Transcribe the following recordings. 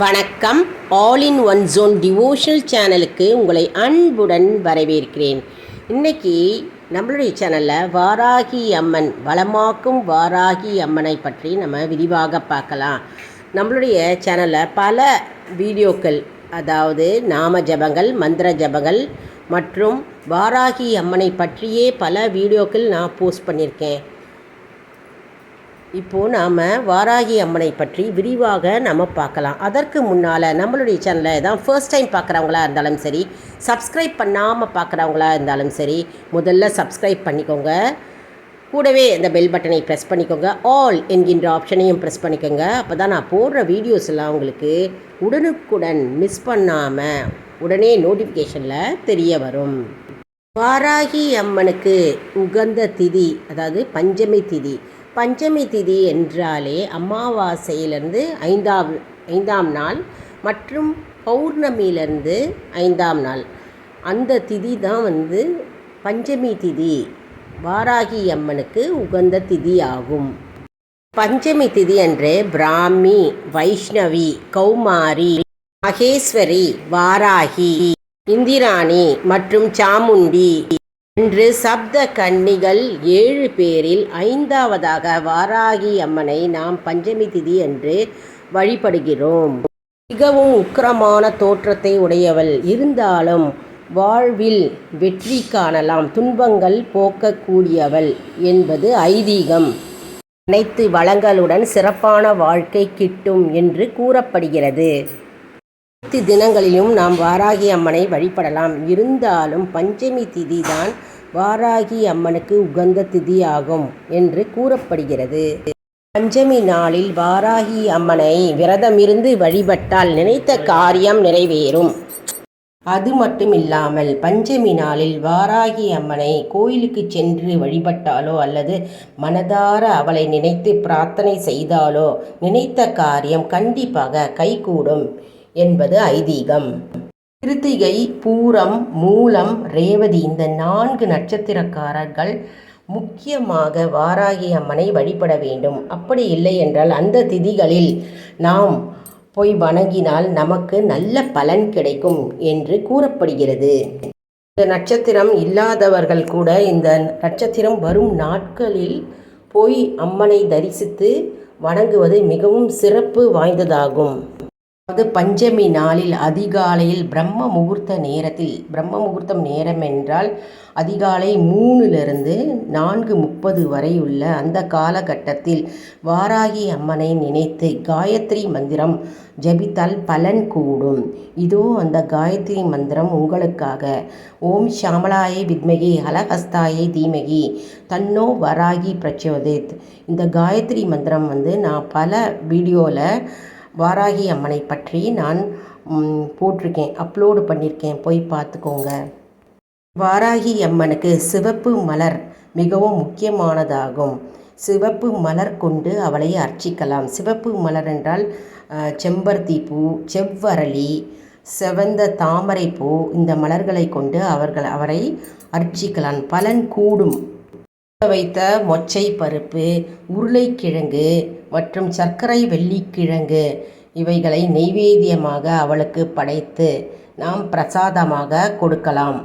வணக்கம். All in one zone devotional சேனலுக்கு உங்களை அன்புடன் வரவேற்கிறேன். இன்றைக்கி நம்மளுடைய சேனலில் வாராகி அம்மன் வளமாக்கும் வாராகி அம்மனை பற்றி நம்ம விரிவாக பார்க்கலாம். நம்மளுடைய சேனலில் பல வீடியோக்கள் அதாவது நாம ஜபங்கள் மந்திர ஜபங்கள் மற்றும் வாராகி அம்மனை பற்றியே பல வீடியோக்கள் நான் போஸ்ட் பண்ணியிருக்கேன். இப்போது நாம் வாராகி அம்மனை பற்றி விரிவாக நம்ம பார்க்கலாம். அதற்கு முன்னால் நம்மளுடைய சேனலை தான் ஃபர்ஸ்ட் டைம் பார்க்குறவங்களா இருந்தாலும் சரி சப்ஸ்கிரைப் பண்ணாமல் பார்க்குறவங்களா இருந்தாலும் சரி முதல்ல சப்ஸ்கிரைப் பண்ணிக்கோங்க. கூடவே அந்த பெல் பட்டனை ப்ரெஸ் பண்ணிக்கோங்க. ஆல் என்கின்ற ஆப்ஷனையும் ப்ரெஸ் பண்ணிக்கோங்க. அப்போ தான் நான் போடுற வீடியோஸ் எல்லாம் உங்களுக்கு உடனுக்குடன் மிஸ் பண்ணாமல் உடனே நோட்டிஃபிகேஷனில் தெரிய வரும். வாராகி அம்மனுக்கு உகந்த திதி அதாவது பஞ்சமி திதி பஞ்சமி திதி என்றாலே அமாவாசையிலிருந்து ஐந்தாம் ஐந்தாம் நாள் மற்றும் பௌர்ணமியிலிருந்து ஐந்தாம் நாள். அந்த திதி தான் வந்து பஞ்சமி திதி. வாராகி அம்மனுக்கு உகந்த திதி ஆகும் பஞ்சமி திதி அன்று பிராமி வைஷ்ணவி கௌமாரி மகேஸ்வரி வாராகி இந்திராணி மற்றும் சாமுண்டி. என்று சப்த கன்னிகள் ஏழு பேரில் ஐந்தாவதாக வாராகி அம்மனை நாம் பஞ்சமி திதி என்று வழிபடுகிறோம். மிகவும் உக்கிரமான தோற்றத்தை உடையவள். இருந்தாலும் வாழ்வில் வெற்றி காணலாம். துன்பங்கள் போக்கக்கூடியவள் என்பது ஐதீகம். அனைத்து வளங்களுடன் சிறப்பான வாழ்க்கை கிட்டும் என்று கூறப்படுகிறது. அனைத்து தினங்களிலும் நாம் வாராகி அம்மனை வழிபடலாம். இருந்தாலும் பஞ்சமி திதி தான் வாராகி அம்மனுக்கு உகந்த திதி ஆகும் என்று கூறப்படுகிறது. பஞ்சமி நாளில் வாராகி அம்மனை விரதமிருந்து வழிபட்டால் நினைத்த காரியம் நிறைவேறும். அது மட்டுமில்லாமல் பஞ்சமி நாளில் வாராகி அம்மனை கோயிலுக்கு சென்று வழிபட்டாலோ அல்லது மனதார அவளை நினைத்து பிரார்த்தனை செய்தாலோ நினைத்த காரியம் கண்டிப்பாக கைகூடும். என்பது ஐதீகம். கிருத்திகை பூரம் மூலம் ரேவதி இந்த நான்கு நட்சத்திரக்காரர்கள் முக்கியமாக வாராகி அம்மனை வழிபட வேண்டும். அப்படி இல்லை என்றால் அந்த திதிகளில் நாம் போய் வணங்கினால் நமக்கு நல்ல பலன் கிடைக்கும் என்று கூறப்படுகிறது. இந்த நட்சத்திரம் இல்லாதவர்கள் கூட இந்த நட்சத்திரம் வரும் நாட்களில் போய் அம்மனை தரிசித்து வணங்குவது மிகவும் சிறப்பு வாய்ந்ததாகும். அது பஞ்சமி நாளில் அதிகாலையில் பிரம்ம முகூர்த்த நேரத்தில் பிரம்ம முகூர்த்தம் நேரம் என்றால் அதிகாலை மூணிலிருந்து நான்கு முப்பது வரை உள்ள அந்த காலகட்டத்தில் வாராகி அம்மனை நினைத்து காயத்ரி மந்திரம் ஜபித்தால் பலன் கூடும். இதோ அந்த காயத்ரி மந்திரம் உங்களுக்காக. ஓம் ஷாமலாயை வித்மகி ஹலஹஸ்தாயை தீமகி. தன்னோ வராகி பிரச்சோதித். இந்த காயத்ரி மந்திரம் வந்து நான் பல வீடியோவில் வாராகி அம்மனை பற்றி நான் போட்டிருக்கேன். அப்லோடு பண்ணியிருக்கேன் போய் பார்த்துக்கோங்க. வாராகி அம்மனுக்கு சிவப்பு மலர் மிகவும் முக்கியமானதாகும். சிவப்பு மலர் கொண்டு அவளை அர்ச்சிக்கலாம். சிவப்பு மலர் என்றால் செம்பருத்தி பூ செவ்வரளி செவந்த தாமரை பூ இந்த மலர்களை கொண்டு அவர்கள் அவரை அர்ச்சிக்கலாம். பலன் கூடும். வைத்த மொச்சை பருப்பு உருளைக்கிழங்கு மற்றும் சர்க்கரை வெள்ளிக்கிழங்கு இவைகளை நெய்வேத்தியமாக அவளுக்கு படைத்து நாம் பிரசாதமாக கொடுக்கலாம்.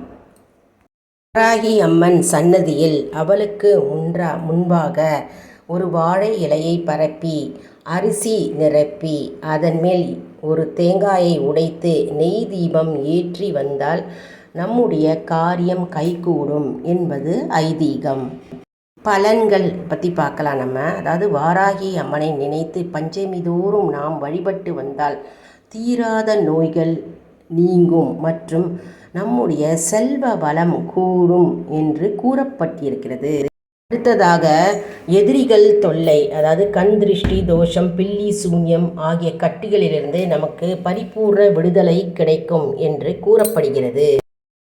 வராகி அம்மன் சன்னதியில் அவளுக்கு முன்றா முன்பாக ஒரு வாழை இலையை பரப்பி அரிசி நிரப்பி அதன் மேல் ஒரு தேங்காயை உடைத்து நெய் தீபம் ஏற்றி வந்தால் நம்முடைய காரியம் கைகூடும் என்பது ஐதீகம். பலன்கள் பற்றி பார்க்கலாம் நம்ம. அதாவது வாராகி அம்மனை நினைத்து பஞ்சமி தோறும் நாம் வழிபட்டு வந்தால் தீராத நோய்கள் நீங்கும் மற்றும் நம்முடைய செல்வ வளம் கூடும் என்று கூறப்பட்டிருக்கிறது. அடுத்ததாக எதிரிகள் தொல்லை அதாவது கண் திருஷ்டி தோஷம் பில்லி சூன்யம் ஆகிய கட்டுகளிலிருந்து நமக்கு பரிபூர்ண விடுதலை கிடைக்கும் என்று கூறப்படுகிறது.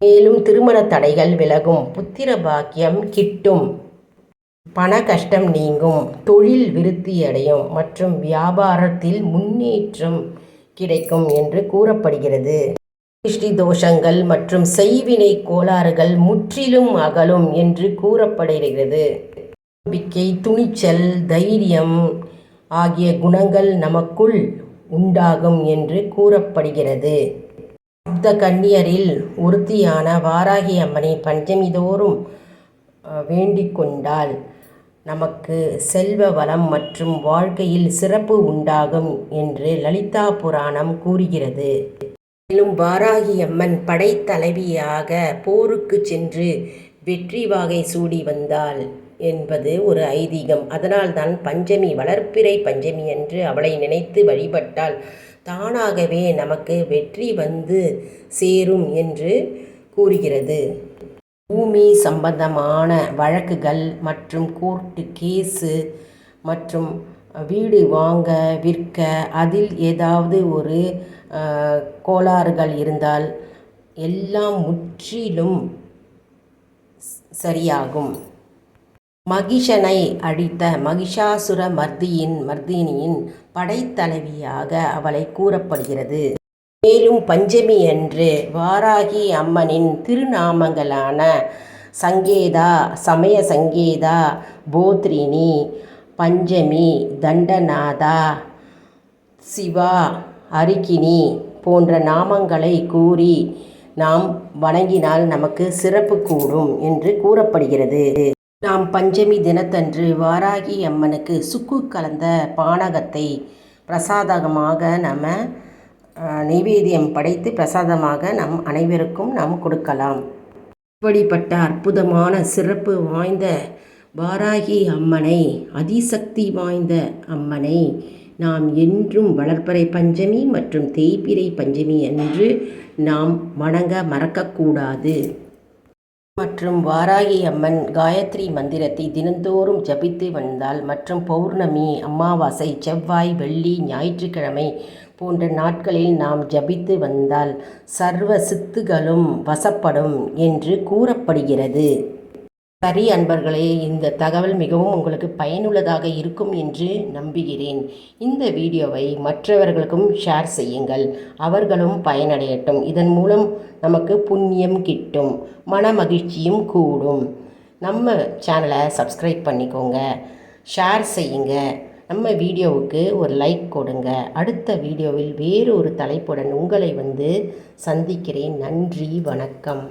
மேலும் திருமண தடைகள் விலகும் புத்திர பாக்கியம் கிட்டும். பண கஷ்டம் நீங்கும் தொழில் விருத்தி அடையும் மற்றும் வியாபாரத்தில் முன்னேற்றம் கிடைக்கும் என்று கூறப்படுகிறது. திருஷ்டி தோஷங்கள் மற்றும் செய்வினை கோளாறுகள் முற்றிலும் அகலும் என்று கூறப்படுகிறது. நம்பிக்கை துணிச்சல் தைரியம் ஆகிய குணங்கள் நமக்குள் உண்டாகும் என்று கூறப்படுகிறது. சப்த கன்னியரில் ஒருத்தியான வாராகி அம்மனை பஞ்சமிதோறும் வேண்டிக் கொண்டாள். நமக்கு செல்வ வளம் மற்றும் வாழ்க்கையில் சிறப்பு உண்டாகும் என்று லலிதா புராணம் கூறுகிறது. மேலும் வாராகி அம்மன் படைத்தலைவியாக போருக்கு சென்று வெற்றி வாகை சூடி வந்தாள் என்பது ஒரு ஐதீகம். அதனால்தான் பஞ்சமி வளர்ப்பிறை பஞ்சமி என்று அவளை நினைத்து வழிபட்டால் தானாகவே நமக்கு வெற்றி வந்து சேரும் என்று கூறுகிறது. பூமி சம்பந்தமான வழக்குகள் மற்றும் கோர்ட்டு கேஸு மற்றும் வீடு வாங்க விற்க அதில் ஏதாவது ஒரு கோளாறுகள் இருந்தால் எல்லாம் முற்றிலும் சரியாகும். மகிஷனை அழித்த மகிஷாசுர மர்தியின் மர்தினியின் படைத்தலைவியாக அவளை கூறப்படுகிறது. மேலும் பஞ்சமி அன்று வாராகி அம்மனின் திருநாமங்களான சங்கேதா சமய சங்கேதா போத்ரினி பஞ்சமி தண்டநாதா சிவா அரிக்கினி போன்ற நாமங்களை கூறி நாம் வணங்கினால் நமக்கு சிறப்பு கூடும் என்று கூறப்படுகிறது. நாம் பஞ்சமி தினத்தன்று வாராகி அம்மனுக்கு சுக்கு கலந்த பானகத்தை பிரசாதகமாக நம்ம நைவேத்தியம் படைத்து பிரசாதமாக நம் அனைவருக்கும் நாம் கொடுக்கலாம். இப்படிப்பட்ட அற்புதமான சிறப்பு வாய்ந்த வாராகி அம்மனை அதிசக்தி வாய்ந்த அம்மனை நாம் என்றும் வளர்ப்பறை பஞ்சமி மற்றும் தேய்பிறை பஞ்சமி என்று நாம் வணங்க மறக்கக்கூடாது. மற்றும் வாராகி அம்மன் காயத்ரி மந்திரத்தை தினந்தோறும் ஜபித்து வந்தால் மற்றும் பௌர்ணமி அமாவாசை செவ்வாய் வெள்ளி ஞாயிற்றுக்கிழமை போன்ற நாட்களில் நாம் ஜபித்து வந்தால் சர்வ சித்துகளும் வசப்படும் என்று கூறப்படுகிறது. சரி அன்பர்களே இந்த தகவல் மிகவும் உங்களுக்கு பயனுள்ளதாக இருக்கும் என்று நம்புகிறேன். இந்த வீடியோவை மற்றவர்களுக்கும் ஷேர் செய்யுங்கள். அவர்களும் பயனடையட்டும். இதன் மூலம் நமக்கு புண்ணியம் கிட்டும் மன மகிழ்ச்சியும் கூடும். நம்ம சேனலை சப்ஸ்கிரைப் பண்ணிக்கோங்க. ஷேர் செய்யுங்க. நம்ம வீடியோவுக்கு ஒரு லைக் கொடுங்க. அடுத்த வீடியோவில் வேறு ஒரு தலைப்புடன் உங்களை வந்து சந்திக்கிறேன். நன்றி வணக்கம்.